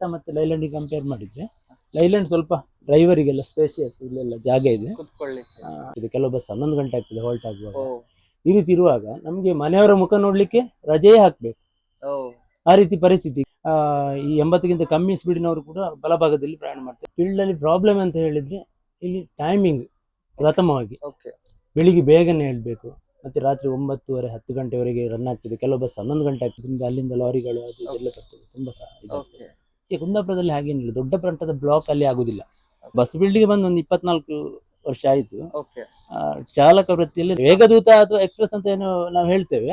ಟಾಟಾ ಮತ್ತೆ ಲೈಲ್ಯಾಂಡಿಗೆ ಕಂಪೇರ್ ಮಾಡಿದ್ರೆ ಲೈಲ್ಯಾಂಡ್ ಸ್ವಲ್ಪ ಡ್ರೈವರಿಗೆಲ್ಲ ಸ್ಪೇಸಿಯಸ್ ಇಲ್ಲೆಲ್ಲ ಜಾಗ ಇದೆ. ಆ, ಇದು ಕೆಲವು ಬಸ್ ಹನ್ನೊಂದು ಗಂಟೆ ಆಗ್ತದೆ ಹೋಲ್ಟ್ ಆಗುವಾಗ. ಓ. ಈ ರೀತಿ ಇರುವಾಗ ನಮಗೆ ಮನೆಯವರ ಮುಖ ನೋಡ್ಲಿಕ್ಕೆ ರಜೆಯೇ ಹಾಕ್ಬೇಕು. ಓ. ಆ ರೀತಿ ಪರಿಸ್ಥಿತಿ. ಆ, ಈ ಎಂಬತ್ತಕ್ಕಿಂತ ಕಮ್ಮಿ ಸ್ಪೀಡಿನವರು ಕೂಡ ಬಲಭಾಗದಲ್ಲಿ ಪ್ರಯಾಣ ಮಾಡ್ತಾರೆ. ಫೀಲ್ಡ್ ಅಲ್ಲಿ ಪ್ರಾಬ್ಲಮ್ ಅಂತ ಹೇಳಿದ್ರೆ ಇಲ್ಲಿ ಟೈಮಿಂಗ್ ಪ್ರಥಮವಾಗಿ ಓಕೆ ಬೆಳಿಗ್ಗೆ ಬೇಗನೆ ಹೇಳ್ಬೇಕು ಮತ್ತೆ ರಾತ್ರಿ ಒಂಬತ್ತುವರೆ ಹತ್ತು ಗಂಟೆವರೆಗೆ ರನ್ ಆಗ್ತದೆ. ಕೆಲವು ಬಸ್ ಹನ್ನೊಂದು ಗಂಟೆ ಆಗ್ತದೆ. ಅಲ್ಲಿಂದ ಲಾರಿಗಳು ಅದು ಇದೆಲ್ಲ ಬರ್ತದೆ ತುಂಬಾ ಸಹ. ಓಕೆ ಕುಂದಾಪುರದಲ್ಲಿ ಹಾಗೇನಿಲ್ಲ ದೊಡ್ಡ ಪ್ರಮಾಣದ ಬ್ಲಾಕ್ ಅಲ್ಲಿ ಆಗುದಿಲ್ಲ. ಬಸ್ ಬಿಲ್ಡಿಂಗ್ ಬಂದು ಒಂದು ಇಪ್ಪತ್ನಾಲ್ಕು ವರ್ಷ ಆಯ್ತು. ಚಾಲಕ ವೃತ್ತಿಯಲ್ಲಿ ವೇಗದೂತ ಅಥವಾ ಎಕ್ಸ್ಪ್ರೆಸ್ ಅಂತ ಏನು ನಾವು ಹೇಳ್ತೇವೆ.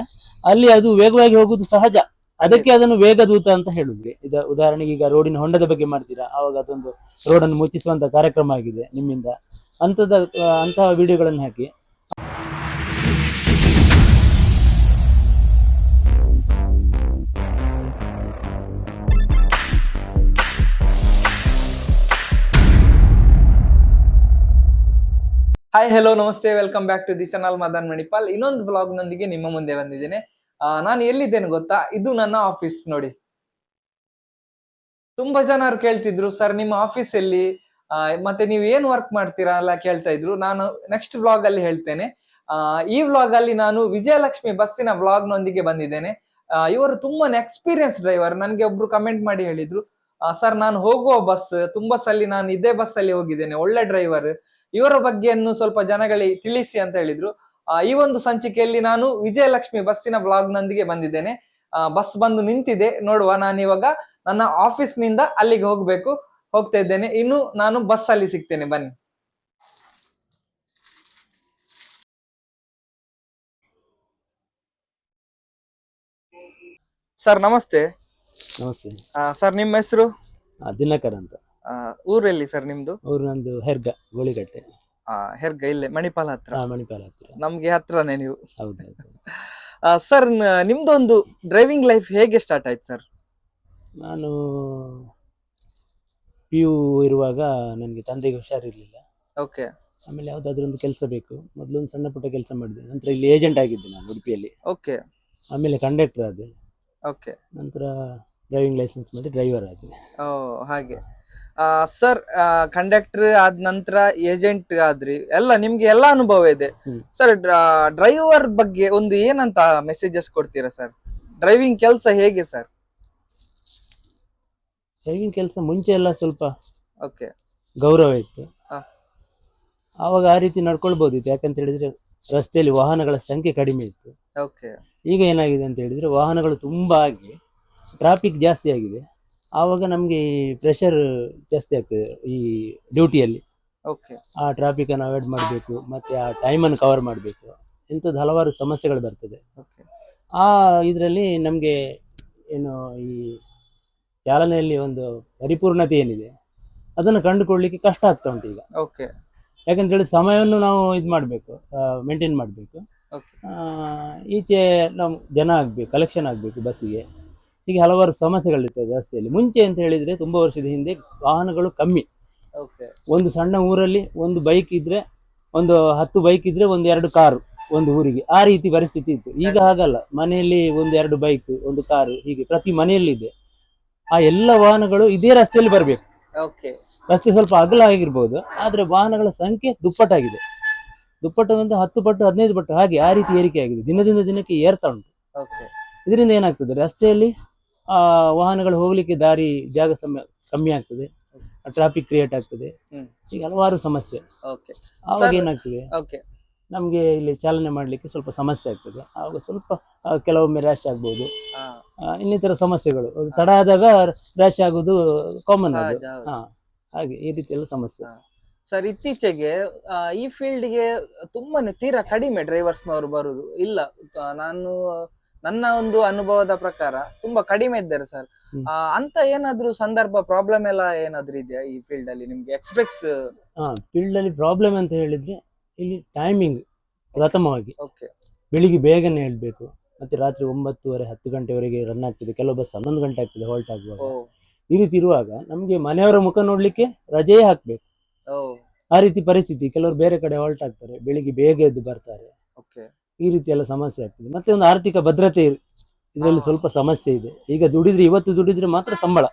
ಅಲ್ಲಿ ಅದು ವೇಗವಾಗಿ ಹೋಗುದು ಸಹಜ. ಅದಕ್ಕೆ ಅದನ್ನು ವೇಗದೂತ ಅಂತ ಹೇಳಿದ್ರಿ ಈಗ ಉದಾಹರಣೆಗೆ ಈಗ ರೋಡಿನ ಹೊಂಡದ ಬಗ್ಗೆ ಮಾಡ್ತೀರಾ? ಆವಾಗ ಅದೊಂದು ರೋಡನ್ನು ಮುಚ್ಚಿಸುವಂತ ಕಾರ್ಯಕ್ರಮ ಆಗಿದೆ ನಿಮ್ಮಿಂದ. ಅಂತದ ಅಂತಹ ವಿಡಿಯೋಗಳನ್ನು ಹಾಕಿ. Hi hello namaste. Welcome back to the channel Madan Manipal ಇನ್ನೊಂದು ಬ್ಲಾಗ್ ನೊಂದಿಗೆ ನಿಮ್ಮ ಮುಂದೆ ಬಂದಿದ್ದೇನೆ. ನಾನು ಎಲ್ಲಿದ್ದೇನೆ ಗೊತ್ತಾ? ಇದು ನನ್ನ ಆಫೀಸ್ ನೋಡಿ. ತುಂಬಾ ಜನರು ಕೇಳ್ತಿದ್ರು ಸರ್ ನಿಮ್ಮ ಆಫೀಸ್ ಎಲ್ಲಿ? ಮತ್ತೆ ನೀವು ಏನ್ ವರ್ಕ್ ಮಾಡ್ತೀರಾ? ಎಲ್ಲ ಕೇಳ್ತಾ ಇದ್ರು. ನಾನು ನೆಕ್ಸ್ಟ್ ಬ್ಲಾಗ್ ಅಲ್ಲಿ ಹೇಳ್ತೇನೆ. ಈ ವ್ಲಾಗ್ ಅಲ್ಲಿ ನಾನು ವಿಜಯಲಕ್ಷ್ಮಿ ಬಸ್ಸಿನ ವ್ಲಾಗ್ ನೊಂದಿಗೆ ಬಂದಿದ್ದೇನೆ. ಇವರು ತುಂಬಾ ಎಕ್ಸ್ಪೀರಿಯನ್ಸ್ ಡ್ರೈವರ್ ನನಗೆ ಒಬ್ರು ಕಮೆಂಟ್ ಮಾಡಿ ಹೇಳಿದ್ರು ಸರ್ ನಾನು ಹೋಗುವ ಬಸ್ ತುಂಬಾ ಸಲ ನಾನು ಇದೇ ಬಸ್ ಅಲ್ಲಿ ಹೋಗಿದ್ದೇನೆ. ಒಳ್ಳೆ ಡ್ರೈವರ್ ಇವರ ಬಗ್ಗೆಯನ್ನು ಸ್ವಲ್ಪ ಜನಗಳಿಗೆ ತಿಳಿಸಿ ಅಂತ ಹೇಳಿದ್ರು. ಈ ಒಂದು ಸಂಚಿಕೆಯಲ್ಲಿ ನಾನು ವಿಜಯಲಕ್ಷ್ಮಿ ಬಸ್ಸಿನ ಬ್ಲಾಗ್ ನೊಂದಿಗೆ ಬಂದಿದ್ದೇನೆ ಬಸ್ ಬಂದು ನಿಂತಿದೆ. ನೋಡುವ ನಾನು ಇವಾಗ ನನ್ನ ಆಫೀಸ್ನಿಂದ ಅಲ್ಲಿಗೆ ಹೋಗ್ಬೇಕು. ಹೋಗ್ತಾ ಇದ್ದೇನೆ. ಇನ್ನು ನಾನು ಬಸ್ ಅಲ್ಲಿ ಸಿಗ್ತೇನೆ. ಬನ್ನಿ. ಸರ್ ನಮಸ್ತೆ. ನಮಸ್ತೆ. ಸರ್ ನಿಮ್ಮ ಹೆಸರು? ದಿನಕರ್ ಅಂತ. ಊರೆಲ್ಲಿ ಸರ್ ನಿಮ್ದು? ಅವರು ನಂದು ಹೆರ್ಗ ಗೋಳಿಗಟ್ಟೆ. ಆ, ಹೆರ್ಗ ಇಲ್ಲೇ ಮಣಿಪಾಲ ಹತ್ರ? ಮಣಿಪಾಲ ಹತ್ತಿರ ನಮ್ಗೆ ಹತ್ರನೇ ನೀವು. ಹೌದು ಸರ್ ನಿಮ್ದೊಂದು ಡ್ರೈವಿಂಗ್ ಲೈಫ್ ಹೇಗೆ ಸ್ಟಾರ್ಟ್ ಆಯ್ತು ಸರ್ ನಾನು ಪಿ ಯು ಇರುವಾಗ ನನಗೆ ತಂದೆಗೆ ಹುಷಾರಿರಲಿಲ್ಲ. ಓಕೆ ಆಮೇಲೆ ಯಾವುದಾದ್ರೂ ಒಂದು ಕೆಲಸ ಬೇಕು. ಮೊದಲು ಒಂದು ಸಣ್ಣ ಪುಟ್ಟ ಕೆಲಸ ಮಾಡಿದೆ. ನಂತರ ಇಲ್ಲಿ ಏಜೆಂಟ್ ಆಗಿದ್ದೆ ನಾನು ಉಡುಪಿಯಲ್ಲಿ. ಓಕೆ ಆಮೇಲೆ ಕಂಡಕ್ಟರ್ ಆದೆ. ಓಕೆ ನಂತರ ಡ್ರೈವಿಂಗ್ ಲೈಸೆನ್ಸ್ ಮಾಡಿ ಡ್ರೈವರ್ ಆದೆ. ಓ ಹಾಗೆ. ಸರ್ ಕಂಡಕ್ಟರ್ ಆದ ನಂತರ ಏಜೆಂಟ್ ಆದ್ರಿ. ಎಲ್ಲ ನಿಮ್ಗೆ ಎಲ್ಲಾ ಅನುಭವ ಇದೆ. ಸರ್ ಡ್ರೈವರ್ ಬಗ್ಗೆ ಒಂದು ಏನಂತ ಮೆಸೇಜಸ್ ಕೊಡ್ತೀರಾ ಸರ್ ಡ್ರೈವಿಂಗ್ ಕೆಲಸ ಹೇಗೆ ಸರ್ ಡ್ರೈವಿಂಗ್ ಕೆಲಸ ಮುಂಚೆ ಎಲ್ಲ ಸ್ವಲ್ಪ ಓಕೆ ಗೌರವ ಇತ್ತು. ಆವಾಗ ಆ ರೀತಿ ನಡ್ಕೊಳ್ಬೋದಿತ್ತು ಯಾಕಂತ ಹೇಳಿದ್ರೆ ರಸ್ತೆಯಲ್ಲಿ ವಾಹನಗಳ ಸಂಖ್ಯೆ ಕಡಿಮೆ ಇತ್ತು. ಓಕೆ ಈಗ ಏನಾಗಿದೆ ಅಂತ ಹೇಳಿದ್ರೆ ವಾಹನಗಳು ತುಂಬಾ ಆಗಿ ಟ್ರಾಫಿಕ್ ಜಾಸ್ತಿ ಆಗಿದೆ. ಆವಾಗ ನಮಗೆ ಪ್ರೆಷರ್ ಜಾಸ್ತಿ ಆಗ್ತದೆ ಈ ಡ್ಯೂಟಿಯಲ್ಲಿ ಓಕೆ ಆ ಟ್ರಾಫಿಕ್ ಅನ್ನು ಅವಾಯ್ಡ್ ಮಾಡಬೇಕು ಮತ್ತೆ ಆ ಟೈಮನ್ನು ಕವರ್ ಮಾಡಬೇಕು. ಇಂಥದ್ದು ಹಲವಾರು ಸಮಸ್ಯೆಗಳು ಬರ್ತದೆ. ಓಕೆ ಆ ಇದರಲ್ಲಿ ನಮಗೆ ಏನು ಈ ಚಾಲನೆಯಲ್ಲಿ ಒಂದು ಪರಿಪೂರ್ಣತೆ ಏನಿದೆ ಅದನ್ನು ಕಂಡುಕೊಳ್ಳಿಕ್ಕೆ ಕಷ್ಟ ಆಗ್ತಾ ಉಂಟು ಈಗ. ಓಕೆ ಯಾಕಂತ ಹೇಳಿ ಸಮಯವನ್ನು ನಾವು ಇದು ಮಾಡಬೇಕು ಮೇಂಟೈನ್ ಮಾಡಬೇಕು. ಈಚೆ ನಾವು ಜನ ಆಗಬೇಕು ಕಲೆಕ್ಷನ್ ಆಗಬೇಕು ಬಸ್ಸಿಗೆ. ಹೀಗೆ ಹಲವಾರು ಸಮಸ್ಯೆಗಳಿರ್ತದೆ ರಸ್ತೆಯಲ್ಲಿ. ಮುಂಚೆ ಅಂತ ಹೇಳಿದರೆ ತುಂಬ ವರ್ಷದ ಹಿಂದೆ ವಾಹನಗಳು ಕಮ್ಮಿ. ಓಕೆ ಒಂದು ಸಣ್ಣ ಊರಲ್ಲಿ ಒಂದು ಬೈಕ್ ಇದ್ರೆ ಒಂದು ಹತ್ತು ಬೈಕ್ ಇದ್ರೆ ಒಂದು ಎರಡು ಕಾರು ಒಂದು ಊರಿಗೆ. ಆ ರೀತಿ ಪರಿಸ್ಥಿತಿ ಇತ್ತು. ಈಗ ಹಾಗಲ್ಲ. ಮನೆಯಲ್ಲಿ ಒಂದು ಎರಡು ಬೈಕ್ ಒಂದು ಕಾರು ಹೀಗೆ ಪ್ರತಿ ಮನೆಯಲ್ಲಿ ಇದೆ ಆ ಎಲ್ಲ ವಾಹನಗಳು ಇದೇ ರಸ್ತೆಯಲ್ಲಿ ಬರಬೇಕು. ರಸ್ತೆ ಸ್ವಲ್ಪ ಅಗಲ ಆಗಿರ್ಬೋದು ಆದ್ರೆ ವಾಹನಗಳ ಸಂಖ್ಯೆ ದುಪ್ಪಟ್ಟಾಗಿದೆ. ದುಪ್ಪಟ್ಟು ಒಂದು ಹತ್ತು ಪಟ್ಟು ಹದಿನೈದು ಪಟ್ಟು ಹಾಗೆ ಆ ರೀತಿ ಏರಿಕೆ ಆಗಿದೆ ದಿನದಿಂದ ದಿನಕ್ಕೆ ಏರ್ತಾ ಉಂಟು. ಇದರಿಂದ ಏನಾಗ್ತದೆ? ರಸ್ತೆಯಲ್ಲಿ ವಾಹನಗಳು ಹೋಗ್ಲಿಕ್ಕೆ ದಾರಿ ಜಾಗ ಸಮಯ ಕಮ್ಮಿ ಆಗ್ತದೆ. ಟ್ರಾಫಿಕ್ ಕ್ರಿಯೇಟ್ ಆಗ್ತದೆ. ಈಗ ಹಲವಾರು ಸಮಸ್ಯೆ. ಅವಾಗ ಆವಾಗ ಏನಾಗ್ತದೆ? ನಮಗೆ ಇಲ್ಲಿ ಚಾಲನೆ ಮಾಡಲಿಕ್ಕೆ ಸ್ವಲ್ಪ ಸಮಸ್ಯೆ ಆಗ್ತದೆ. ಆವಾಗ ಸ್ವಲ್ಪ ಆ, ಕೆಲವೊಮ್ಮೆ ರ್ಯಾಶ್ ಆಗ್ಬೋದು. ಇನ್ನಿತರ ಸಮಸ್ಯೆಗಳು. ತಡ ಆದಾಗ ರ್ಯಾಶ್ ಆಗೋದು ಕಾಮನ್ ಹಾ. ಹಾಗೆ ಈ ರೀತಿ ಎಲ್ಲ ಸಮಸ್ಯೆ ಸರ್ ಇತ್ತೀಚೆಗೆ ಆ, ಈ ಫೀಲ್ಡ್ಗೆ ತುಂಬಾನೇ ತೀರಾ ಕಡಿಮೆ ಡ್ರೈವರ್ಸ್ನವರು ಬರುದು. ಇಲ್ಲ ನಾನು ನನ್ನ ಒಂದು ಅನುಭವದ ಪ್ರಕಾರ ತುಂಬಾ ಕಡಿಮೆ ಇದ್ದಾರೆ ಸರ್. ಅಂತ ಏನಾದ್ರೂ ಸಂದರ್ಭ ಪ್ರಾಬ್ಲಮ್ ಎಲ್ಲ ಏನಾದ್ರೂ ಇದೆಯಾ ಈ ಫೀಲ್ಡ್ ಅಲ್ಲಿ? ನಿಮ್ಗೆ ಎಕ್ಸ್ಪೆಕ್ಟ್ಸ್ ಫೀಲ್ಡ್ ಅಲ್ಲಿ ಪ್ರಾಬ್ಲಮ್ ಅಂತ ಹೇಳಿದ್ರೆ ಇಲ್ಲಿ ಟೈಮಿಂಗ್ ಪ್ರಥಮವಾಗಿ ಓಕೆ ಬೆಳಿಗ್ಗೆ ಬೇಗನೆ ಹೇಳ್ಬೇಕು ಮತ್ತೆ ರಾತ್ರಿ ಒಂಬತ್ತುವರೆ ಹತ್ತು ಗಂಟೆವರೆಗೆ ರನ್ ಆಗ್ತದೆ. ಕೆಲವು ಬಸ್ ಹನ್ನೊಂದು ಗಂಟೆ ಆಗ್ತದೆ ಹಾಲ್ಟ್ ಆಗುವಾಗ. ಈ ರೀತಿ ಇರುವಾಗ ನಮಗೆ ಮನೆಯವರ ಮುಖ ನೋಡ್ಲಿಕ್ಕೆ ರಜೆಯೇ ಹಾಕ್ಬೇಕು. ಆ ರೀತಿ ಪರಿಸ್ಥಿತಿ. ಕೆಲವರು ಬೇರೆ ಕಡೆ ಹಾಲ್ಟ್ ಆಗ್ತಾರೆ ಬೆಳಿಗ್ಗೆ ಬೇಗ ಎದ್ದು ಬರ್ತಾರೆ. ಓಕೆ ಈ ರೀತಿ ಎಲ್ಲ ಸಮಸ್ಯೆ ಆಗ್ತದೆ. ಮತ್ತೆ ಒಂದು ಆರ್ಥಿಕ ಭದ್ರತೆ ಇದರಲ್ಲಿ. ಸ್ವಲ್ಪ ಸಮಸ್ಯೆ ಇದೆ. ಈಗ ದುಡಿದ್ರೆ ಇವತ್ತು ದುಡಿದ್ರೆ ಮಾತ್ರ ಸಂಬಳ.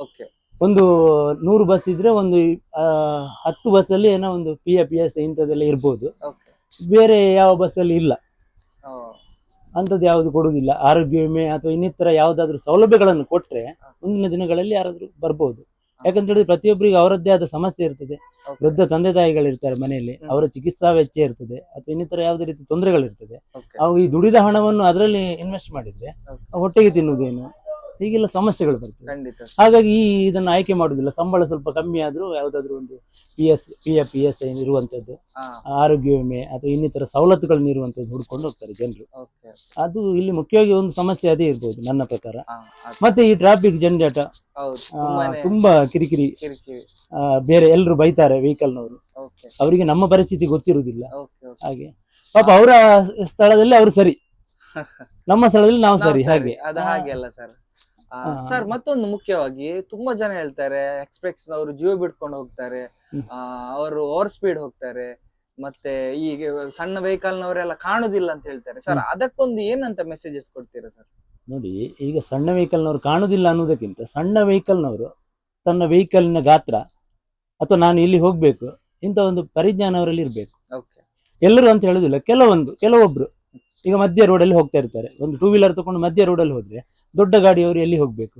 ಓಕೆ ಒಂದು ನೂರು ಬಸ್ ಇದ್ರೆ ಒಂದು ಆ, ಹತ್ತು ಬಸ್ಸಲ್ಲಿ ಏನೋ ಒಂದು ಪಿ ಎ ಪಿ ಎಸ್ ಇಂಥದ್ದೆಲ್ಲ ಇರ್ಬೋದು. ಓಕೆ ಬೇರೆ ಯಾವ ಬಸ್ಸಲ್ಲಿ ಇಲ್ಲ. ಅಂಥದ್ದು ಯಾವುದು ಕೊಡುವುದಿಲ್ಲ. ಆರೋಗ್ಯ ವಿಮೆ ಅಥವಾ ಇನ್ನಿತರ ಯಾವುದಾದ್ರೂ ಸೌಲಭ್ಯಗಳನ್ನು ಕೊಟ್ಟರೆ ಮುಂದಿನ ದಿನಗಳಲ್ಲಿ ಯಾರಾದರೂ ಬರ್ಬೋದು. ಯಾಕಂತ ಹೇಳಿದ್ರೆ ಪ್ರತಿಯೊಬ್ಬರಿಗೆ ಅವರದ್ದೇ ಆದ ಸಮಸ್ಯೆ ಇರ್ತದೆ. ವೃದ್ಧ ತಂದೆ ತಾಯಿಗಳಿರ್ತಾರೆ ಮನೆಯಲ್ಲಿ. ಅವರ ಚಿಕಿತ್ಸಾ ವೆಚ್ಚ ಇರ್ತದೆ ಅಥವಾ ಇನ್ನಿತರ ಯಾವುದೇ ರೀತಿ ತೊಂದರೆಗಳಿರ್ತದೆ. ಅವು ಈ ದುಡಿದ ಹಣವನ್ನು ಅದರಲ್ಲಿ ಇನ್ವೆಸ್ಟ್ ಮಾಡಿದ್ರೆ ಹೊಟ್ಟೆಗೆ ತಿನ್ನುವುದೇನು? ಹೀಗೆಲ್ಲ ಸಮಸ್ಯೆಗಳು ಬರ್ತವೆ ಖಂಡಿತ. ಹಾಗಾಗಿ ಈ ಇದನ್ನು ಆಯ್ಕೆ ಮಾಡುದಿಲ್ಲ ಸಂಬಳ ಸ್ವಲ್ಪ ಕಮ್ಮಿ ಆದ್ರೂ ಯಾವ್ದಾದ್ರು ಒಂದು P S P F P S I ಇರುವಂತದ್ದು ಹಾ. ಆರೋಗ್ಯ ವಿಮೆ ಅಥವಾ ಇನ್ನಿತರ ಸವಲತ್ತುಗಳನ್ನ ಇರುವಂತದ್ದು ಹುಡ್ಕೊಂಡು ಹೋಗ್ತಾರೆ ಜನರು. ಓಕೆ. ಅದು ಇಲ್ಲಿ ಮುಖ್ಯವಾಗಿ ಒಂದು ಸಮಸ್ಯೆ ಅದೇ ಇರ್ಬೋದು ನನ್ನ ಪ್ರಕಾರ. ಹಾ ಅದು. ಮತ್ತೆ ಈ ಟ್ರಾಫಿಕ್ ಜಂಜಾಟ ಹೌದು ಆ, ತುಂಬಾನೇ ತುಂಬಾ ಕಿರಿಕಿರಿ ಕಿರಿಕಿರಿ. ಆ, ಬೇರೆ ಎಲ್ಲರೂ ಬೈತಾರೆ ವೆಹಿಕಲ್ನವರು ಓಕೆ. ಅವರಿಗೆ ನಮ್ಮ ಪರಿಸ್ಥಿತಿ ಗೊತ್ತಿರುವುದಿಲ್ಲ. Okay okay. ಹಾಗೆ ಪಾಪ ಅವರ ಸ್ಥಳದಲ್ಲಿ ಅವರು ಸರಿ. ನಮ್ಮ ಸ್ಥಳದಲ್ಲಿ ನಾವು ಸರಿ ಹಾಗೆ. ಅದು ಹಾಗೆ ಅಲ್ಲ ಸರ್. ಸರ್ ಮತ್ತೊಂದು ಮುಖ್ಯವಾಗಿ ತುಂಬಾ ಜನ ಹೇಳ್ತಾರೆ ಎಕ್ಸ್ಪ್ರೆಸ್ ಅವರು ಜಿಯೋ ಬಿಡ್ಕೊಂಡು ಹೋಗ್ತಾರೆ ಅವರು ಓವರ್ ಸ್ಪೀಡ್ ಹೋಗ್ತಾರೆ ಮತ್ತೆ ಈಗ ಸಣ್ಣ ವೆಹಿಕಲ್ ನವರೆಲ್ಲ ಕಾಣುದಿಲ್ಲ ಅಂತ ಹೇಳ್ತಾರೆ. ಸರ್ ಅದಕ್ಕೊಂದು ಏನಂತ ಮೆಸೇಜಸ್ ಕೊಡ್ತೀರಾ ಸರ್? ನೋಡಿ ಈಗ ಸಣ್ಣ ವೆಹಿಕಲ್ನವರು ಕಾಣುದಿಲ್ಲ ಅನ್ನೋದಕ್ಕಿಂತ ಸಣ್ಣ ವೆಹಿಕಲ್ನವರು ತನ್ನ ವೆಹಿಕಲ್ನ ಗಾತ್ರ ಅಥವಾ ನಾನು ಇಲ್ಲಿ ಹೋಗ್ಬೇಕು ಇಂತ ಒಂದು ಪರಿಜ್ಞಾನ ಅವರಲ್ಲಿ ಇರಬೇಕು ಎಲ್ಲರೂ ಅಂತ ಹೇಳುದಿಲ್ಲ ಕೆಲವೊಂದು ಕೆಲವೊಬ್ರು. ಈಗ ಮಧ್ಯ ರೋಡಲ್ಲಿ ಹೋಗ್ತಾ ಇರ್ತಾರೆ. ಒಂದು ಟೂ ವೀಲರ್ ತಗೊಂಡು ಮಧ್ಯ ರೋಡಲ್ಲಿ ಹೋದ್ರೆ ದೊಡ್ಡ ಗಾಡಿಯವರು ಎಲ್ಲಿ ಹೋಗ್ಬೇಕು.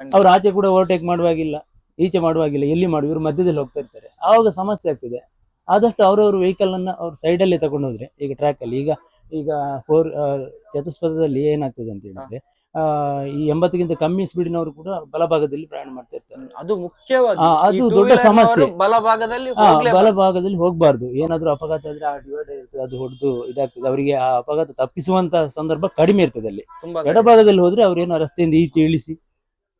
ಅವ್ರು ಆಚೆ ಕೂಡ ಓವರ್ಟೇಕ್ ಮಾಡುವಾಗಿಲ್ಲ ಈಚೆ ಮಾಡುವಾಗಿಲ್ಲ ಎಲ್ಲಿ ಮಾಡುವ? ಇವರು ಮಧ್ಯದಲ್ಲಿ ಹೋಗ್ತಾ ಇರ್ತಾರೆ. ಆವಾಗ ಸಮಸ್ಯೆ ಆಗ್ತದೆ. ಆದಷ್ಟು ಅವರವ್ರ ವೆಹಿಕಲ್ ಅನ್ನ ಅವ್ರ ಸೈಡಲ್ಲೇ ತಗೊಂಡು ಹೋದ್ರೆ ಈಗ ಟ್ರ್ಯಾಕ್ ಅಲ್ಲಿ ಈಗ ಈಗ ಫೋರ್ ಚತುಷ್ಪಥದಲ್ಲಿ ಏನಾಗ್ತದೆ ಅಂತ ಹೇಳಿದ್ರೆ ಈ ಎಂಬತ್ತಕ್ಕಿಂತ ಕಮ್ಮಿ ಸ್ಪೀಡ್ನವರು ಕೂಡ ಬಲಭಾಗದಲ್ಲಿ ಪ್ರಯಾಣ ಮಾಡ್ತಾ ಇರ್ತಾರೆ. ಅದು ಮುಖ್ಯವಾಗಿ. ಅದು ದೊಡ್ಡ ಸಮಸ್ಯೆ. ಬಲಭಾಗದಲ್ಲಿ ಬಲಭಾಗದಲ್ಲಿ ಹೋಗ್ಬಾರ್ದು. ಏನಾದರೂ ಅಪಘಾತ ಆದ್ರೆ ಆ ಡಿವೈಡರ್ ಇರ್ತದೆ ಅದು ಹೊಡೆದು ಇದಾಗ್ತದೆ. ಅವರಿಗೆ ಆ ಅಪಘಾತ ತಪ್ಪಿಸುವಂತ ಸಂದರ್ಭ ಕಡಿಮೆ ಇರ್ತದೆ ಅಲ್ಲಿ. ಎಡಭಾಗದಲ್ಲಿ ಹೋದ್ರೆ ಅವ್ರೇನೋ ರಸ್ತೆಯಿಂದ ಈಚೆ ಇಳಿಸಿ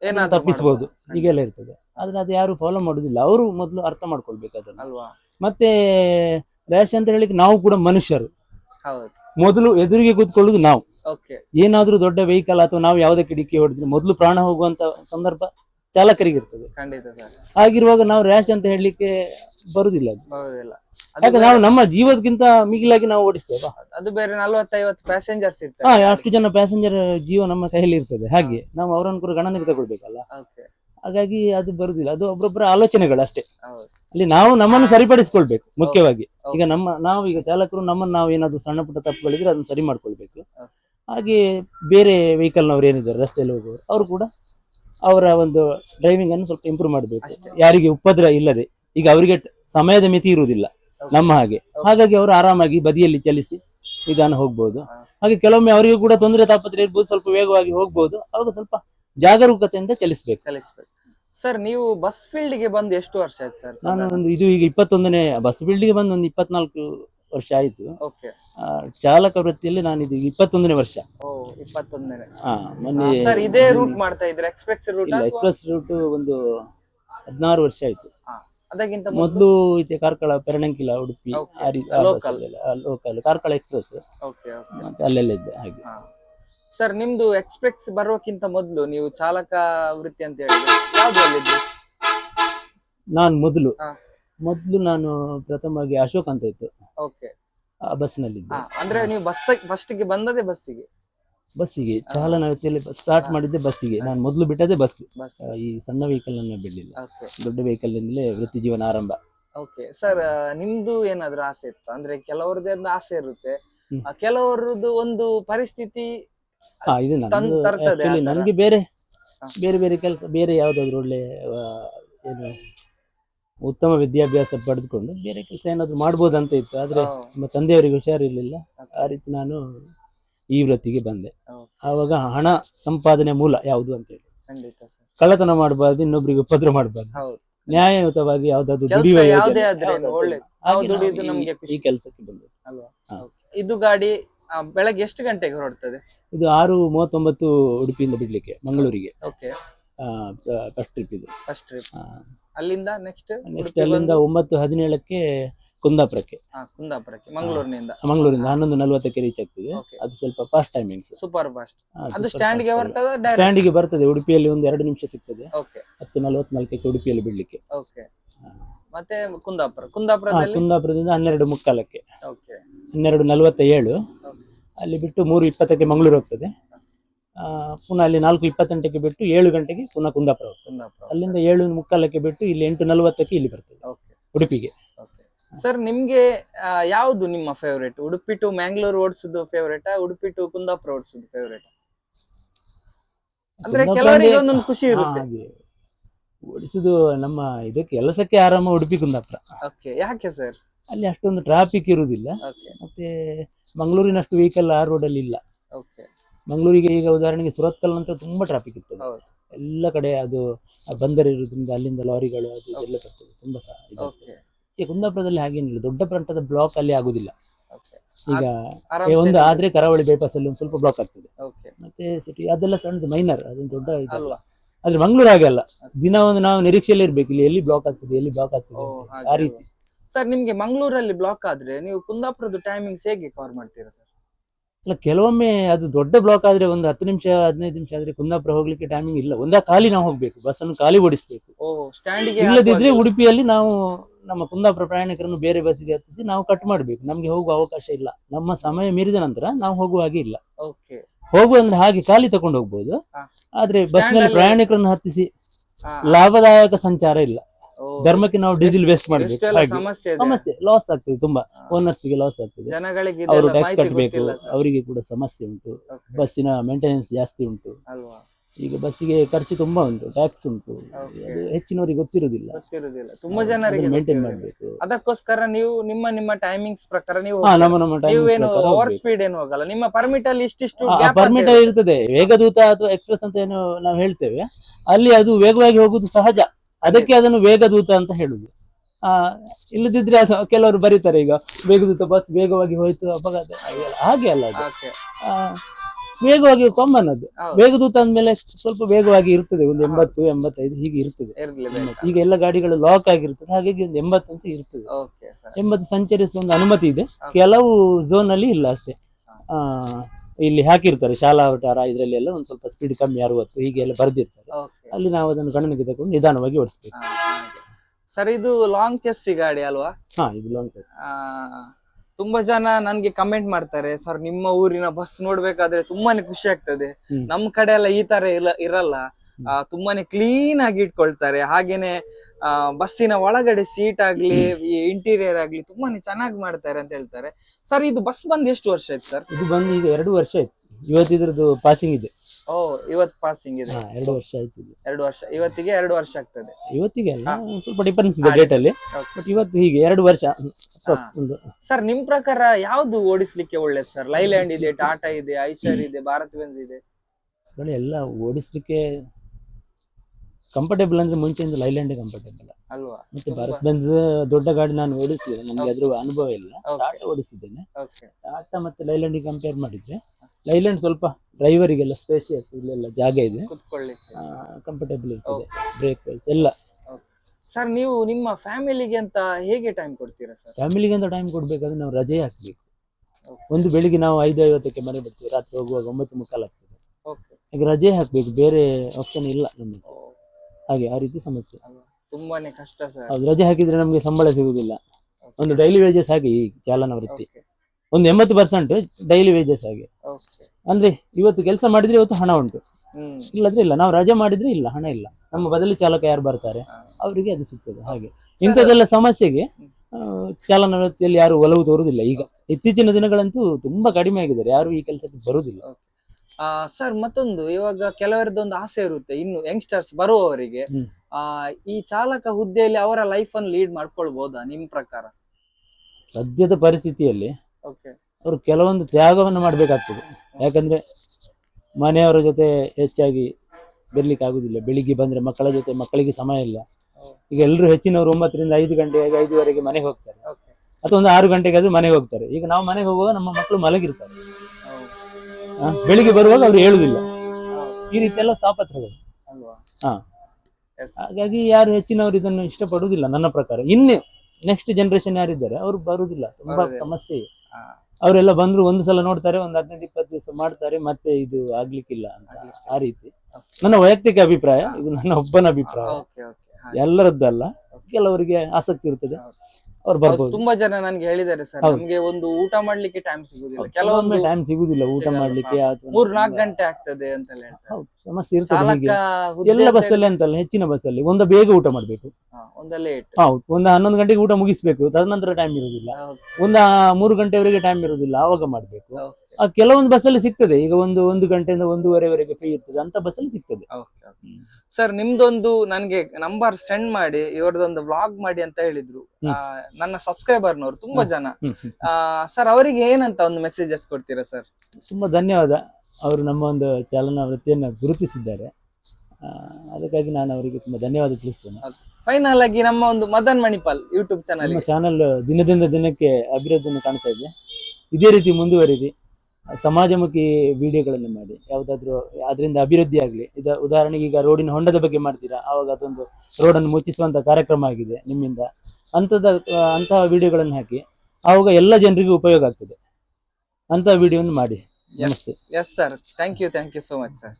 ಏನಾದ್ರೂ ತಪ್ಪಿಸಬಹುದು ಹೀಗೆಲ್ಲ ಇರ್ತದೆ. ಆದ್ರೆ ಅದು ಯಾರು ಫಾಲೋ ಮಾಡುದಿಲ್ಲ. ಅವರು ಮೊದಲು ಅರ್ಥ ಮಾಡ್ಕೊಳ್ಬೇಕು ಅದನ್ನ. ಅಲ್ವಾ? ಮತ್ತೆ ರ್ಯಾಶ್ ಅಂತ ಹೇಳಿಕ್ಕೆ ನಾವು ಕೂಡ ಮನುಷ್ಯರು. ಹೌದು. ಮೊದಲು ಎದುರಿಗೆ ಕೂತ್ಕೊಳ್ಳುದು ನಾವು. ಏನಾದ್ರೂ ದೊಡ್ಡ ವೆಹಿಕಲ್ ಅಥವಾ ನಾವು ಯಾವುದಕ್ಕೆ ಡಿಕ್ಕಿ ಹೊಡೆದ್ರೆ ಮೊದಲು ಪ್ರಾಣ ಹೋಗುವಂತ ಸಂದರ್ಭ ಚಾಲಕರಿಗೆ ಇರ್ತದೆ. ಹಾಗಿರುವಾಗ ನಾವು ರ್ಯಾಶ್ ಅಂತ ಹೇಳಲಿಕ್ಕೆ ಬರುದಿಲ್ಲ ಯಾಕಂದ್ರೆ ನಾವು ನಮ್ಮ ಜೀವದಕ್ಕಿಂತ ಮಿಗಿಲಾಗಿ ನಾವು ಓಡಿಸ್ತೇವೆ. ಅದು ಬೇರೆ ನಲ್ವತ್ತೈವತ್ತು ಪ್ಯಾಸೆಂಜರ್ಸ್ ಇರ್ತಾರೆ ಅಷ್ಟು ಜನ ಪ್ಯಾಸೆಂಜರ್ ಜೀವ ನಮ್ಮ ಕೈಯಲ್ಲಿ ಇರ್ತದೆ. ಹಾಗೆ ನಾವು ಅವರನ್ನು ಕೂಡ ಗಣನೆಗೆ ತಗೊಳ್ಬೇಕಲ್ಲ. ಹಾಗಾಗಿ ಅದು ಬರುದಿಲ್ಲ. ಅದು ಒಬ್ಬೊಬ್ಬರ ಆಲೋಚನೆಗಳು ಅಷ್ಟೇ. ಅಲ್ಲಿ ನಾವು ನಮ್ಮನ್ನು ಸರಿಪಡಿಸ್ಕೊಳ್ಬೇಕು ಮುಖ್ಯವಾಗಿ. ಈಗ ನಮ್ಮ ನಾವು ಈಗ ಚಾಲಕರು ನಮ್ಮನ್ನು ನಾವು ಏನಾದ್ರು ಸಣ್ಣ ಪುಟ್ಟ ತಪ್ಪುಗಳಿದ್ರೆ ಅದನ್ನ ಸರಿ ಮಾಡ್ಕೊಳ್ಬೇಕು. ಹಾಗೆ ಬೇರೆ ವೆಹಿಕಲ್ನವ್ರು ಏನಿದ್ದಾರೆ ರಸ್ತೆಯಲ್ಲಿ ಹೋಗುವವರು ಅವರು ಕೂಡ ಅವರ ಒಂದು ಡ್ರೈವಿಂಗ್ ಅನ್ನು ಸ್ವಲ್ಪ ಇಂಪ್ರೂವ್ ಮಾಡಬೇಕು. ಯಾರಿಗೆ ಉಪದ್ರ ಇಲ್ಲದೆ. ಈಗ ಅವರಿಗೆ ಸಮಯದ ಮಿತಿ ಇರುವುದಿಲ್ಲ ನಮ್ಮ ಹಾಗೆ. ಹಾಗಾಗಿ ಅವರು ಆರಾಮಾಗಿ ಬದಿಯಲ್ಲಿ ಚಲಿಸಿ ನಿಧಾನ ಹೋಗ್ಬೋದು. ಹಾಗೆ ಕೆಲವೊಮ್ಮೆ ಅವರಿಗೂ ಕೂಡ ತೊಂದರೆ ತಾಪತ್ರೆ ಇರ್ಬೋದು ಸ್ವಲ್ಪ ವೇಗವಾಗಿ ಹೋಗ್ಬೋದು. ಅವಾಗ ಸ್ವಲ್ಪ ಜಾಗರೂಕತೆಯಿಂದ ಚಲಿಸಬೇಕು. ಕಲಿಸ್ಬೇಕು ಸರ್ ನೀವು ಬಸ್ ಫೀಲ್ಡ್ಗೆ ಬಂದು ಎಷ್ಟು ವರ್ಷ ಆಯ್ತು ಸರ್ ನಾನು ಒಂದು ಇದು ಈಗ ಇಪ್ಪತ್ತೊಂದನೇ ಬಸ್ ಬಿಲ್ಡಿಗೆ ಬಂದು ಒಂದು ಇಪ್ಪತ್ನಾಲ್ಕು ವರ್ಷ ಆಯ್ತು. ಓಕೆ ಚಾಲಕ ವೃತ್ತಿಯಲ್ಲಿ ನಾನು ಇದು ಇಪ್ಪತ್ತೊಂದನೇ ವರ್ಷ. ಓ ಇಪ್ಪತ್ತೊಂದನೇ. ಹಾ ಮೊನ್ನೆ ಸರ್ ಇದೇ ರೂಟ್ ಮಾಡ್ತಾ ಇದ್ರೆ ಎಕ್ಸ್ಪ್ರೆಸ್ ರೂಟ್ ಇಲ್ಲ ಎಕ್ಸ್ಪ್ರೆಸ್ ರೂಟ್ ಒಂದು ಹದಿನಾರು ವರ್ಷ ಆಯ್ತು. ಅದಕ್ಕಿಂತ ಮೊದಲು? ಇದೆ ಕಾರ್ಕಳ ಪೆರಣಂಕಿಲ ಉಡುಪಿ ಲೋಕಲ್ ಕಾರ್ಕಳ ಎಕ್ಸ್ಪ್ರೆಸ್ ಮತ್ತೆ ಅಲ್ಲೆಲ್ಲ ಇದ್ದೆ ಹಾಗೆ. ಸರ್ ನಿಮ್ದು ಎಕ್ಸ್ಪ್ರೆಸ್ ಬರೋಕ್ಕಿಂತ ಮೊದಲು ನೀವು ಚಾಲಕ ವೃತ್ತಿ ಅಂತ ಹೇಳಿದ್ರೆ ಯಾವ್ದ್ರಲ್ಲಿದ್ರಿ ನಾನು ಮೊದಲು. ಹಾ. ಮೊದಲು ನಾನು ಪ್ರಥಮವಾಗಿ ಅಶೋಕ್ ಅಂತ ಇತ್ತು. ಓಕೆ ಆ ಬಸ್ನಲ್ಲಿದ್ದೆ ಅಂದ್ರೆ ನೀವು ಬಸ್ ಫಸ್ಟ್ಗೆ ಬಂದದೇ ಬಸ್ಸಿಗೆ? ಬಸ್ಸಿಗೆ. ಚಾಲನ ವ್ಯಕ್ತಿಯಲ್ಲಿ ಸ್ಟಾರ್ಟ್ ಮಾಡಿದ್ದೆ ಬಸ್ಸಿಗೆ. ನಾನು ಮೊದಲು ಬಿಟ್ಟದೆ ಬಸ್. ಬಸ್. ಈ ಸಣ್ಣ ವೆಹಿಕಲ್ ನನ್ನ ಬಿಡಲಿಲ್ಲ. ಓಕೆ ದೊಡ್ಡ ವೆಹಿಕಲ್ ಇಂದಲೇ ವೃತ್ತಿ ಜೀವನ ಆರಂಭ. ಓಕೆ ಸರ್ ನಿಮ್ದು ಏನಾದ್ರೂ ಆಸೆ ಇತ್ತು? ಅಂದ್ರೆ ಕೆಲವರದ್ದು ಒಂದು ಆಸೆ ಇರುತ್ತೆ. ಹ್ಮ್. ಆ, ಕೆಲವರದ್ದು ಒಂದು ಪರಿಸ್ಥಿತಿ ಹಾ ಇದು ತನ್- ನಂದು ತರ್ತದೆ ಆ actually ನನಗೆ ಬೇರೆ ಹಾ. ಬೇರೆ ಬೇರೆ ಕೆಲಸ ಬೇರೆ ಯಾವುದಾದ್ರು ಒಳ್ಳೆ ಆ, ಏನು ಉತ್ತಮ ವಿದ್ಯಾಭ್ಯಾಸ ಪಡೆದುಕೊಂಡು ಬೇರೆ ಕೆಲಸ ಏನಾದ್ರು ಮಾಡ್ಬೋದಂತ ಇತ್ತು. ಆದ್ರೆ ನಮ್ಮ ತಂದೆಯವರಿಗೆ ಹುಷಾರಿರ್ಲಿಲ್ಲ. ಇರ್ಲಿಲ್ಲ ಆ ರೀತಿ ನಾನು ಈ ವೃತ್ತಿಗೆ ಬಂದೆ. ಅವಾಗ ಆವಾಗ ಹಣ ಸಂಪಾದನೆ ಮೂಲ ಯಾವುದು ಅಂತ ಹೇಳಿ. ಖಂಡಿತ ಸರ್. ಕಳ್ಳತನ ಮಾಡಬಾರ್ದು ಇನ್ನೊಬ್ಬರಿಗೆ ಉಪದ್ರ ಮಾಡಬಾರ್ದು. ಹೌದು. ನ್ಯಾಯಯುತವಾಗಿ ಯಾವ್ದಾದ್ರು ಕೆಲ್ಸ ದುಡಿಯುವ ಯೋಜನೆ, ಯಾವ್ದೇ ಆದ್ರೆ ಯಾವ್ದಾದ್ರು ಒಳ್ಳೇದು. ಹಾಗೆ ನಾವು ನಾವು ದುಡಿಯೋದು ಈ- ನಮ್ಗೆ ಈ ಖುಷಿ. ಕೆಲಸಕ್ಕೆ ಬಂದೆ ಅಲ್ವಾ? ಹಾ. ಇದು ಗಾಡಿ ಬೆಳಗ್ಗೆ ಎಷ್ಟು ಗಂಟೆಗೆ ಹೊರಡ್ತದೆ? ಇದು ಆರು ಮೂವತ್ತೊಂಬತ್ತು ಉಡುಪಿಯಿಂದ ಬಿಡ್ಲಿಕ್ಕೆ ಮಂಗಳೂರಿಗೆ. ಓಕೆ ಫಸ್ಟ್ ಟ್ರಿಪ್ ಇದು. ಫಸ್ಟ್ ಟ್ರಿಪ್ ಅಲ್ಲಿಂದ ನೆಕ್ಸ್ಟ್ ನೆಕ್ಸ್ಟ್ ಅಲ್ಲಿಂದ ಒಂಬತ್ತು ಹದಿನೇಳಕ್ಕೆ ಕುಂದಾಪುರಕ್ಕೆ. ಕುಂದಾಪುರಕ್ಕೆ ಮಂಗಳೂರಿನಿಂದ. ಮಂಗಳೂರಿಂದ ಹನ್ನೊಂದು ನಲ್ವತ್ತಕ್ಕೆ ರೀಚ್ ಆಗ್ತದೆ. ಅದು ಸ್ವಲ್ಪ ಫಾಸ್ಟ್ ಟೈಮಿಂಗ್ ಸೂಪರ್ ಫಾಸ್ಟ್ ಅದು ಸ್ಟ್ಯಾಂಡ್ಗೆ ಬರ್ತದ ಸ್ಟ್ಯಾಂಡಿಗೆ ಬರ್ತದೆ ಉಡುಪಿಯಲ್ಲಿ ಒಂದು ಎರಡು ನಿಮಿಷ ಸಿಗ್ತದೆ. ಓಕೆ ಹತ್ತು ನಲವತ್ನಾಲ್ಕಕ್ಕೆ ಉಡುಪಿಯಲ್ಲಿ ಬಿಡ್ಲಿಕ್ಕೆ. ಓಕೆ. ಮತ್ತೆ ಕುಂದಾಪುರ. ಕುಂದಾಪುರದಲ್ಲಿ? ಕುಂದಾಪುರದಿಂದ ಹನ್ನೆರಡು ಮುಕ್ಕಾಲಕ್ಕೆ. ಓಕೆ ಹನ್ನೆರಡು ನಲವತ್ತ ಏಳು ಅಲ್ಲಿ ಬಿಟ್ಟು ಮೂರು ಇಪ್ಪತ್ತಕ್ಕೆ ಮಂಗಳೂರು ಹೋಗ್ತದೆ. ಆ, ಪುನಃ ಅಲ್ಲಿ ನಾಲ್ಕು ಇಪ್ಪತ್ತೆಂಟಕ್ಕೆ ಬಿಟ್ಟು ಏಳು ಗಂಟೆಗೆ ಪುನಃ ಕುಂದಾಪುರ ಹೋಗ್ತದೆ. ಕುಂದಾಪುರ ಅಲ್ಲಿಂದ ಏಳು ಮುಕ್ಕಾಲಕ್ಕೆ ಬಿಟ್ಟು ಇಲ್ಲಿ ಎಂಟು ನಲವತ್ತಕ್ಕೆ ಇಲ್ಲಿ ಬರ್ತದೆ. ಓಕೆ. ಉಡುಪಿಗೆ. ಸರ್ ನಿಮ್ಗೆ ಆ, ಯಾವ್ದು ನಿಮ್ಮ ಫೇವ್ರೇಟ್ ಉಡುಪಿ ಟು ಮ್ಯಾಂಗ್ಳೂರ್ ಓಡಿಸೋದು ಫೇವರೇಟಾ ಉಡುಪಿ ಟು ಕುಂದಾಪುರ ಓಡಿಸೋದು ಫೇವರೇಟ್ ಅಂದ್ರೆ ಕುಂದಾಪುರ ಕೆಲವರಿಗೆ ಅಂದ್ರೆ- ಒಂದೊಂದು ಖುಷಿ ಇರುತ್ತೆ. ಹಾಗೆ. ಓಡಿಸುದು ನಮ್ಮ ಇದಕ್ಕೆ ಕೆಲಸಕ್ಕೆ ಆರಾಮ ಉಡುಪಿ ಕುಂದಾಪುರ. ಓಕೆ. ಯಾಕೆ ಸರ್? ಅಲ್ಲಿ ಅಷ್ಟೊಂದು ಟ್ರಾಫಿಕ್ ಇರುವುದಿಲ್ಲ ಓಕೆ ಮತ್ತೆ ಮಂಗಳೂರಿನಷ್ಟು ವೆಹಿಕಲ್ ಆ ರೋಡಲ್ಲಿ ಇಲ್ಲ. ಓಕೆ ಮಂಗಳೂರಿಗೆ ಈಗ ಉದಾಹರಣೆಗೆ ಸುರತ್ಕಲ್ ನಂತರ ತುಂಬಾ ಟ್ರಾಫಿಕ್ ಇತ್ತು ಹೌದು. ಎಲ್ಲ ಕಡೆ ಅದು ಆ ಬಂದರ್ ಇರೋದ್ರಿಂದ ಅಲ್ಲಿಂದ ಲಾರಿಗಳು ಅದು ಎಲ್ಲ ಬರ್ತದೆ. ತುಂಬಾ ಸಹ ಇದು. ಓಕೆ ಈ ಕುಂದಾಪುರದಲ್ಲಿ ಹಾಗೇನಿಲ್ಲ. ದೊಡ್ಡ ಪ್ರಾಂತದ ಬ್ಲಾಕ್ ಅಲ್ಲಿ ಆಗುದಿಲ್ಲ. ಓಕೆ ಈಗ ಒಂದು ಆದ್ರೆ ಕರಾವಳಿ ಬೈಪಾಸ್ ಅಲ್ಲಿ ಒಂದು ಸ್ವಲ್ಪ ಬ್ಲಾಕ್ ಆಗ್ತದೆ. ಓಕೆ ಮತ್ತೆ ಸಿಟಿ ಅದೆಲ್ಲ ಸಣ್ಣದು ಮೈನರ್ ಅದೊಂದು ದೊಡ್ಡ ಇದಲ್ಲ ಅಲ್ವಾ? ಆದ್ರೆ ಮಂಗಳೂರು ಅಲ್ಲ. ದಿನ ಒಂದು ನಾವು ನಿರೀಕ್ಷೆಯಲ್ಲಿ ಇರ್ಬೇಕು. ಇಲ್ಲಿ ಎಲ್ಲಿ ಬ್ಲಾಕ್ ಆಗ್ತದೆ ಎಲ್ಲಿ ಬ್ಲಾಕ್ ಆಗ್ತದೆ ಅಂತ. ಆ ಹಾಗೆ ರೀತಿ. ಸರ್ ನಿಮ್ಗೆ ಮಂಗಳೂರಲ್ಲಿ ಬ್ಲಾಕ್ ಆದ್ರೆ ನೀವು ಕುಂದಾಪುರದ ಟೈಮಿಂಗ್ಸ್ ಹೇಗೆ ಕವರ್ ಮಾಡ್ತೀರಾ ಸರ್ ಅಲ್ಲ ಕೆಲವೊಮ್ಮೆ ಅದು ದೊಡ್ಡ ಬ್ಲಾಕ್ ಆದ್ರೆ ಒಂದು ಹತ್ತು ನಿಮಿಷ ಹದಿನೈದು ನಿಮಿಷ ಆದ್ರೆ ಕುಂದಾಪುರ ಹೋಗ್ಲಿಕ್ಕೆ ಟೈಮಿಂಗ್ ಇಲ್ಲ. ಒಂದಾ ಖಾಲಿ ನಾವು ಹೋಗ್ಬೇಕು ಬಸ್ ಅನ್ನು ಖಾಲಿ ಓಡಿಸ್ಬೇಕು. ಓ ಸ್ಟ್ಯಾಂಡಿಗೆ ಇಲ್ಲದಿದ್ರೆ ಉಡುಪಿಯಲ್ಲಿ ನಾವು ನಮ್ಮ ಕುಂದಾಪುರ ಪ್ರಯಾಣಿಕರನ್ನು ಬೇರೆ ಬಸ್ಸಿಗೆ ಹತ್ತಿಸಿ ನಾವು ಕಟ್ ಮಾಡಬೇಕು. ನಮ್ಗೆ ಹೋಗುವ ಅವಕಾಶ ಇಲ್ಲ. ನಮ್ಮ ಸಮಯ ಮೀರಿದ ನಂತರ ನಾವು ಹೋಗುವ ಹಾಗೆ ಇಲ್ಲ. ಓಕೆ ಹೋಗುವಂದ್ರೆ ಹಾಗೆ ಖಾಲಿ ತಕೊಂಡು ಹೋಗ್ಬೋದು. ಆದ್ರೆ ಬಸ್ನಲ್ಲಿ ಪ್ರಯಾಣಿಕರನ್ನು ಹತ್ತಿಸಿ ಲಾಭದಾಯಕ ಸಂಚಾರ ಇಲ್ಲ. ಧರ್ಮಕ್ಕೆ ನಾವು ಡೀಸೆಲ್ ವೇಸ್ಟ್ ಮಾಡ್ಬೇಕು. ಸಮಸ್ಯೆ ಸಮಸ್ಯೆ ಲಾಸ್ ಆಗ್ತದೆ ತುಂಬಾ. ಓನರ್ಸ್ಗೆ ಲಾಸ್ ಆಗ್ತದೆ. ಜನಗಳಿಗೆ ಅವರು ಟ್ಯಾಕ್ಸ್ ಕಟ್ಟಬೇಕು ಅವರಿಗೆ ಕೂಡ ಸಮಸ್ಯೆ ಉಂಟು. ಬಸ್ಸಿನ ಮೇಂಟೆನೆನ್ಸ್ ಜಾಸ್ತಿ ಉಂಟು. ಈಗ ಬಸ್ಸಿಗೆ ಖರ್ಚು ತುಂಬಾ ಉಂಟು ಟ್ಯಾಕ್ಸ್ ಉಂಟು. ಹೆಚ್ಚಿನವರಿಗೆ ಗೊತ್ತಿರುವುದಿಲ್ಲ. ಗೊತ್ತಿರುದಿಲ್ಲ ತುಂಬಾ ಜನರಿಗೆ ಮೇಂಟೈನ್. ಮಾಡಬೇಕು. ಅದಕ್ಕೋಸ್ಕರ ನೀವು ನಿಮ್ಮ ನಿಮ್ಮ ಟೈಮಿಂಗ್ಸ್ ಪ್ರಕಾರ ನೀವು. ನಮ್ಮ ನಮ್ಮ ನೀವೇನು ಓವರ್ ಸ್ಪೀಡ್ ಏನು ಹೋಗಲ್ಲ. ನಿಮ್ಮ ಪರ್ಮಿಟ್ ಅಲ್ಲಿ ಇಷ್ಟಿಷ್ಟು ಪರ್ಮಿಟ್ ಇರ್ತದೆ. ವೇಗದೂತ ಅಥವಾ ಎಕ್ಸ್ಪ್ರೆಸ್ ಅಂತ ಏನು ನಾವು ಹೇಳ್ತೇವೆ. ಅಲ್ಲಿ ಅದು ವೇಗವಾಗಿ ಹೋಗುದು ಸಹಜ. ಅದಕ್ಕೆ ಅದನ್ನು ವೇಗದೂತ ಅಂತ ಹೇಳುದು. ಆ ಇಲ್ಲದಿದ್ರೆ ಅದು ಕೆಲವರು ಬರೀತಾರೆ ಈಗ ವೇಗದೂತ ಬಸ್ ವೇಗವಾಗಿ ಹೋಯ್ತು ಅಪಘಾತ. ಹಾಗೆ ಅಲ್ಲ ಅದು. ಆ, ವೇಗವಾಗಿ ಕಾಮನ್ ಅದು. ವೇಗದೂತ ಅಂದ್ಮೇಲೆ ಸ್ವಲ್ಪ ವೇಗವಾಗಿ ಇರ್ತದೆ ಒಂದು ಎಂಬತ್ತು ಎಂಬತ್ತೈದು ಹೀಗೆ ಇರ್ತದೆ. ಈಗ. ಎಲ್ಲ ಗಾಡಿಗಳು ಲಾಕ್ ಆಗಿರ್ತದೆ ಹಾಗಾಗಿ ಒಂದು ಎಂಬತ್ತು ಅಂತ ಇರ್ತದೆ. ಓಕೆ ಸರ್ ಎಂಬತ್ತು ಸಂಚರಿಸುವ ಒಂದು ಅನುಮತಿ ಇದೆ. ಕೆಲವು ಝೋನ್ ಅಲ್ಲಿ ಇಲ್ಲ ಅಷ್ಟೇ. ಇಲ್ಲಿ ಹಾಕಿರ್ತಾರೆ ಶಾಲಾ ಅವಟಾರ ಇದರಲ್ಲಿ ಎಲ್ಲ ಒಂದು ಸ್ವಲ್ಪ ಸ್ಪೀಡ್ ಕಮ್ಮಿ ಅರವತ್ತು ಹೀಗೆ ಎಲ್ಲ ಬರ್ದಿರ್ತಾರೆ. ಅಲ್ಲಿ ನಾವು ಅದನ್ನು ಗಣನೆಗೆ ತಗೊಂಡು ನಿಧಾನವಾಗಿ ಓಡಿಸ್ತೀವಿ. ಸರ್ ಇದು ಲಾಂಗ್ ಚೆಸ್ ಗಾಡಿ ಅಲ್ವಾ? ಹಾ ಇದು ಲಾಂಗ್ ಚೆಸ್ ಆ, ತುಂಬಾ ಜನ ನನ್ಗೆ ಕಮೆಂಟ್ ಮಾಡ್ತಾರೆ ಸರ್ ನಿಮ್ಮ ಊರಿನ ಬಸ್ ನೋಡ್ಬೇಕಾದ್ರೆ ತುಂಬಾನೇ ಖುಷಿ ಆಗ್ತದೆ. ನಮ್ ಕಡೆ ಎಲ್ಲ ಈ ತರ ಇಲ್ಲ ಇರಲ್ಲ. ತುಂಬಾನೇ ಕ್ಲೀನ್ ಆಗಿ ಇಟ್ಕೊಳ್ತಾರೆ. ಹಾಗೇನೆ ಬಸ್ಸಿನ ಒಳಗಡೆ ಸೀಟ್ ಆಗ್ಲಿ ಈ ಇಂಟೀರಿಯರ್ ಆಗ್ಲಿ ತುಂಬಾನೇ ಚೆನ್ನಾಗಿ ಮಾಡ್ತಾರೆ ಅಂತ ಹೇಳ್ತಾರೆ. ಸರ್ ಇದು ಬಸ್ ಬಂದ್ ಎಷ್ಟು ವರ್ಷ ಆಯ್ತು ಸರ್ ಇದು ಬಂದು ಈಗ ಎರಡು ವರ್ಷ ಆಯ್ತು. ಇವತ್ತು ಇದ್ರದ್ದು ಪಾಸಿಂಗ್ ಇದೆ. ಓ ಇವತ್ತು ಪಾಸಿಂಗ್ ಇದೆ. ಎರಡು ವರ್ಷ ಆಯ್ತು ಇದು. ಎರಡು ವರ್ಷ ಇವತ್ತಿಗೆ ಎರಡು ವರ್ಷ ಆಗ್ತದೆ. ಇವತ್ತಿಗೆ ಅಲ್ಲ ಸ್ವಲ್ಪ ಡಿಫರೆನ್ಸ್ ಇದೆ ಡೇಟ್ ಅಲ್ಲಿ. ಇವತ್ತು ಹೀಗೆ ಎರಡು ವರ್ಷ. ಸರ್ ನಿಮ್ ಪ್ರಕಾರ ಯಾವ್ದು ಓಡಿಸ್ಲಿಕ್ಕೆ ಒಳ್ಳೇದು ಸರ್ ಲೈಲ್ಯಾಂಡ್ ಇದೆ ಟಾಟಾ ಇದೆ ಐಶರ್ ಇದೆ ಭಾರತ್ ಬೆನ್ಸ್ ಇದೆ. ಎಲ್ಲ ಓಡಿಸ್ಲಿಕ್ಕೆ ಕಂಫರ್ಟೇಬಲ್ ಅಂದ್ರೆ ಮುಂಚೆಯಿಂದ ಲೈಲ್ಯಾಂಡ್ ಕಂಫರ್ಟೇಬಲ್ ಅಲ್ವಾ? ಮತ್ತೆ ಭಾರತ್ ಬೆಂಜ್ ದೊಡ್ಡ ಗಾಡಿ ನಾನು ಓಡಿಸಿದ್ದೇನೆ ನನಗೆ ಅದ್ರ ಅನುಭವ ಇಲ್ಲ. ಟಾಟಾ ಓಡಿಸಿದ್ದೇನೆ. ಟಾಟಾ ಮತ್ತೆ ಲೈಲ್ಯಾಂಡ್ ಕಂಪೇರ್ ಮಾಡಿದ್ರೆ ಲೈಲ್ಯಾಂಡ್ ಸ್ವಲ್ಪ ಡ್ರೈವರಿಗೆಲ್ಲ ಸ್ಪೇಸಿಯಸ್ ಇಲ್ಲೆಲ್ಲ ಜಾಗ ಇದೆ. ಕಂಫರ್ಟೇಬಲ್ ಇರ್ತದೆ. ಬ್ರೇಕ್ ಎಲ್ಲ. ಸರ್ ನೀವು ನಿಮ್ಮ ಫ್ಯಾಮಿಲಿಗೆ ಅಂತ ಹೇಗೆ ಟೈಮ್ ಕೊಡ್ತೀರಾ ಸರ್ ಫ್ಯಾಮಿಲಿಗೆ ಅಂತ ಟೈಮ್ ಕೊಡ್ಬೇಕಾದ್ರೆ ನಾವು ರಜೆ ಹಾಕ್ಬೇಕು. ಒಂದು ಬೆಳಿಗ್ಗೆ ನಾವು ಐದು ಐವತ್ತಕ್ಕೆ ಮನೆ ಬರ್ತೀವಿ ರಾತ್ರಿ ಹೋಗುವಾಗ ಒಂಬತ್ತು ಮುಕ್ಕಾಲು ಆಗ್ತದೆ. ಈಗ ರಜೆ ಹಾಕ್ಬೇಕು ಬೇರೆ ಆಪ್ಷನ್ ಇಲ್ಲ ನಮಗೆ. ಹಾಗೆ ಆ ರೀತಿ ಸಮಸ್ಯೆ. ತುಂಬಾನೇ ಕಷ್ಟ ಸರ್. ಹೌದು ರಜೆ ಹಾಕಿದ್ರೆ ನಮಗೆ ಸಂಬಳ ಸಿಗುದಿಲ್ಲ. ಒಂದು ಡೈಲಿ ವೇಜಸ್ ಹಾಗೆ ಈ ಚಾಲನ ವೃತ್ತಿ. ಒಂದು ಎಂಬತ್ತು ಪರ್ಸೆಂಟ್ ಡೈಲಿ ವೇಜಸ್ ಹಾಗೆ. ಅಂದ್ರೆ ಇವತ್ತು ಕೆಲಸ ಮಾಡಿದ್ರೆ ಇವತ್ತು ಹಣ ಉಂಟು. ಇಲ್ಲದ್ರೆ ಇಲ್ಲ ನಾವು ರಜೆ ಮಾಡಿದ್ರೆ ಇಲ್ಲ ಹಣ ಇಲ್ಲ. ನಮ್ಮ ಬದಲಿ ಚಾಲಕ ಯಾರು ಬರ್ತಾರೆ? ಅವರಿಗೆ ಅದು ಸಿಗ್ತದೆ ಹಾಗೆ. ಇಂಥದ್ದೆಲ್ಲ ಸಮಸ್ಯೆಗೆ ಚಾಲನ ಚಾಲನಾ ವೃತ್ತಿಯಲ್ಲಿ ಯಾರು ಒಲವು ತೋರುದಿಲ್ಲ. ಈಗ ಇತ್ತೀಚಿನ ದಿನಗಳಂತೂ ತುಂಬಾ ಕಡಿಮೆ ಆಗಿದ್ದಾರೆ. ಯಾರು ಈ ಕೆಲಸಕ್ಕೆ ಬರುವುದಿಲ್ಲ ಸರ್ ಮತ್ತೊಂದು ಇವಾಗ ಕೆಲವರದೊಂದು ಆಸೆ ಇರುತ್ತೆ. ಇನ್ನು ಯಂಗ್ಸ್ಟರ್ಸ್ ಬರುವವರಿಗೆ. ಆ ಈ ಚಾಲಕ ಹುದ್ದೆಯಲ್ಲಿ ಅವರ ಲೈಫ್ ಅನ್ನು ಲೀಡ್ ಮಾಡ್ಕೊಳ್ಬಹುದಾ ನಿಮ್ ಪ್ರಕಾರ? ಸದ್ಯದ ಪರಿಸ್ಥಿತಿಯಲ್ಲಿ ಓಕೆ ಅವರು ಕೆಲವೊಂದು ತ್ಯಾಗವನ್ನು ಮಾಡಬೇಕಾಗ್ತದೆ. ಯಾಕಂದ್ರೆ ಮನೆಯವರ ಜೊತೆ ಹೆಚ್ಚಾಗಿ ಬರ್ಲಿಕ್ಕೆ ಆಗುದಿಲ್ಲ. ಬೆಳಿಗ್ಗೆ ಬಂದ್ರೆ ಮಕ್ಕಳ ಜೊತೆ ಮಕ್ಕಳಿಗೆ ಸಮಯ ಇಲ್ಲ. ಈಗ ಎಲ್ಲರೂ ಹೆಚ್ಚಿನವರು ಒಂಬತ್ತರಿಂದ ಐದು ಗಂಟೆ ಐದುವರೆಗೆ ಮನೆಗೆ ಹೋಗ್ತಾರೆ. ಅಥವಾ ಒಂದು ಆರು ಗಂಟೆಗೆ ಅದು ಮನೆಗೆ ಹೋಗ್ತಾರೆ. ಈಗ ನಾವು ಮನೆಗೆ ಹೋಗುವಾಗ ನಮ್ಮ ಮಕ್ಕಳು ಮಲಗಿರ್ತಾರೆ. ಬೆಳಿಗ್ಗೆ ಬರುವಾಗ ಅವ್ರು ಹೇಳುದಿಲ್ಲ. ಈ ರೀತಿ ಎಲ್ಲ ತಾಪತ್ರಗಳು ಹಾ. ಹಾಗಾಗಿ ಯಾರು ಹೆಚ್ಚಿನವರು ಇದನ್ನು ಇಷ್ಟಪಡುವುದಿಲ್ಲ ನನ್ನ ಪ್ರಕಾರ. ಇನ್ನು ನೆಕ್ಸ್ಟ್ ಜನರೇಷನ್ ಯಾರಿದ್ದಾರೆ ಅವ್ರು ಬರುವುದಿಲ್ಲ. ತುಂಬಾ ಸಮಸ್ಯೆ. ಅವರೆಲ್ಲ ಬಂದ್ರು ಒಂದು ಸಲ ನೋಡ್ತಾರೆ ಒಂದು ಹದಿನೈದು ಇಪ್ಪತ್ತು ದಿವಸ ಮಾಡ್ತಾರೆ ಮತ್ತೆ ಇದು ಆಗ್ಲಿಕ್ಕಿಲ್ಲ ಅಂತ ಆ ರೀತಿ. ನನ್ನ ವೈಯಕ್ತಿಕ ಅಭಿಪ್ರಾಯ ಇದು ನನ್ನ ಒಬ್ಬನ ಅಭಿಪ್ರಾಯ. ಎಲ್ಲರದ್ದಲ್ಲ. ಕೆಲವರಿಗೆ ಆಸಕ್ತಿ ಇರ್ತದೆ. ಅವ್ರು ಬರ್ಬೋದು. ತುಂಬಾ ಜನ ನನ್ಗೆ ಹೇಳಿದ್ದಾರೆ ಸರ್. ನಮ್ಗೆ ಒಂದು ಊಟ ಮಾಡ್ಲಿಕ್ಕೆ ಟೈಮ್ ಸಿಗುದಿಲ್ಲ. ಕೆಲವೊಂದು ಕೆಲವೊಮ್ಮೆ ಟೈಮ್ ಸಿಗುದಿಲ್ಲ ಊಟ. ಮಾಡ್ಲಿಕ್ಕೆ ಮೂರ್ ನಾಲ್ಕು ಗಂಟೆ ಆಗ್ತದೆ ಅಂತ ಸಮಸ್ಯೆ ಇರ್ತದೆ ಎಲ್ಲ ಬಸ್ ಬಸ್ಸಲ್ಲಿ ಅಂತಲ್ಲ ಹೆಚ್ಚಿನ ಬಸ್ಸಲ್ಲಿ ಒಂದು ಬೇಗ ಊಟ ಮಾಡ್ಬೇಕು. ಒಂದ ಲೇಟ್ ಹೌದು ಒಂದು ಹನ್ನೊಂದು ಗಂಟೆಗೆ ಊಟ ಮುಗಿಸ್ಬೇಕು ತದನಂತರ ಟೈಮ್ ಇರುವುದಿಲ್ಲ. ಒಂದು ಮೂರು ಗಂಟೆವರೆಗೆ ಟೈಮ್ ಇರುದಿಲ್ಲ ಆವಾಗ ಮಾಡ್ಬೇಕು. ಕೆಲವೊಂದು ಬಸ್ಸಲ್ಲಿ ಸಿಗ್ತದೆ ಈಗ ಒಂದು ಒಂದು ಗಂಟೆಯಿಂದ ಒಂದೂವರೆವರೆಗೆ ಫ್ರೀ ಇರ್ತದೆ ಅಂತ ಬಸ್ಸಲ್ಲಿ ಸಿಗ್ತದೆ. ಸರ್ ನಿಮ್ದೊಂದು ನನ್ಗೆ ನಂಬರ್ ಸೆಂಡ್ ಮಾಡಿ ಇವ್ರದೊಂದು ವ್ಲಾಗ್ ಮಾಡಿ ಅಂತ ಹೇಳಿದ್ರು. ನನ್ನ ಸಬ್ಸ್ಕ್ರೈಬರ್ನವ್ರು ತುಂಬಾ ಜನ. ಸರ್ ಅವರಿಗೆ ಏನಂತ ಒಂದು ಮೆಸೇಜಸ್ ಕೊಡ್ತೀರಾ ಸರ್? ತುಂಬಾ ಧನ್ಯವಾದ. ಅವರು ನಮ್ಮ ಒಂದು ಚಾಲನಾ ವೃತ್ತಿಯನ್ನು ಗುರುತಿಸಿದ್ದಾರೆ. ಅದಕ್ಕಾಗಿ ನಾನು ಅವರಿಗೆ ತುಂಬಾ ಧನ್ಯವಾದ ತಿಳಿಸ್ತೇನೆ. ಫೈನಲ್ ಆಗಿ ನಮ್ಮ ಒಂದು Madan Manipal YouTube channel channel channel ದಿನದಿಂದ ದಿನಕ್ಕೆ ಅಭಿವೃದ್ಧಿಯನ್ನು ಕಾಣ್ತಾ ಇದೆ. ಇದೇ ರೀತಿ ಮುಂದುವರಿದಿ. ಸಮಾಜಮುಖಿ ವಿಡಿಯೋಗಳನ್ನು ಮಾಡಿ ಯಾವುದಾದ್ರೂ ಅದರಿಂದ ಅಭಿವೃದ್ಧಿ ಆಗಲಿ. ಇದ ಉದಾಹರಣೆಗೆ ಈಗ ರೋಡಿನ ಹೊಂಡದ ಬಗ್ಗೆ ಮಾಡ್ತೀರಾ? ಆವಾಗ ಅದೊಂದು ರೋಡನ್ನು ಮುಚ್ಚಿಸುವಂಥ ಕಾರ್ಯಕ್ರಮ ಆಗಿದೆ ನಿಮ್ಮಿಂದ. ಅಂಥದ ಅಂತಹ ವಿಡಿಯೋಗಳನ್ನು ಹಾಕಿ ಆವಾಗ ಎಲ್ಲ ಜನರಿಗೂ ಉಪಯೋಗ ಆಗ್ತದೆ. ಅಂತಹ ವಿಡಿಯೋವನ್ನು ಮಾಡಿ. Namaste. Yes sir thank you thank you so much sir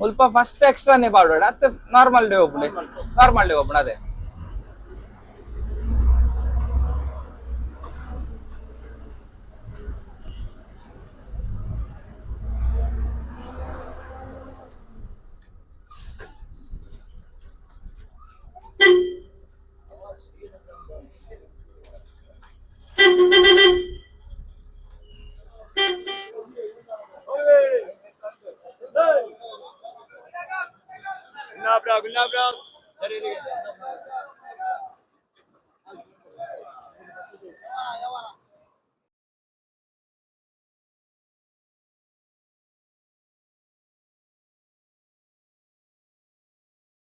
ಮುಲ್ಪ ಫಸ್ಟ್ ಎಕ್ಸ್ಟ್ರಾನೇ ಬಾಡೋಡ ಅತ್ತೆ ನಾರ್ಮಲ್ ಡೇ ಹೋಗ್ಬಿಡಿ. ನಾರ್ಮಲ್ ಡೇ ಹೋಗ್ಬಿಡ ಅದೇ.